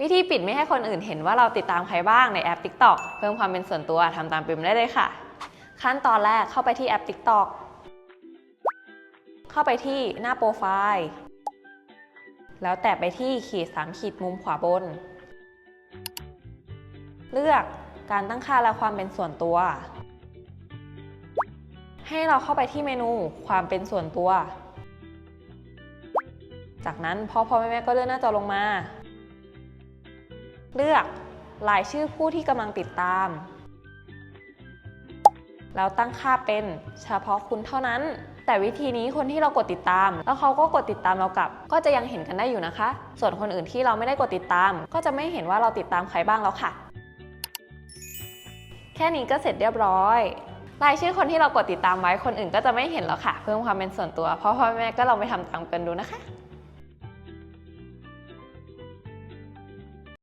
วิธีปิดไม่ให้คนอื่นเห็นว่าเราติดตามใครบ้างในแอป TikTok เพิ่มความเป็นส่วนตัวทำตามปิมได้เลยค่ะ ขั้นตอนแรกเข้าไปที่แอป TikTok เข้าไปที่หน้าโปรไฟล์ แล้วแตะไปที่ขีด 3 ขีดมุมขวาบน เลือกการตั้งค่าและความเป็นส่วนตัว ให้เราเข้าไปที่เมนูความเป็นส่วนตัว จากนั้นพ่อพ่อแม่แม่ก็เลื่อนหน้าจอลงมา เลือกรายชื่อผู้ที่กำลังติดตาม แล้วตั้งค่าเป็นเฉพาะคุณเท่านั้น แต่วิธีนี้คนที่เรากดติดตาม แล้วเขาก็กดติดตามเรากลับ ก็จะยังเห็นกันได้อยู่นะคะ ส่วนคนอื่นที่เราไม่ได้กดติดตาม ก็จะไม่เห็นว่าเราติดตามใครบ้างแล้วค่ะ แค่นี้ก็เสร็จเรียบร้อยรายชื่อคนที่เรากดติดตามไว้คนอื่นก็จะไม่เห็นแล้วค่ะ เพิ่มความเป็นส่วนตัว เพราะพ่อแม่ก็ลองไปทำตามกันดูนะคะ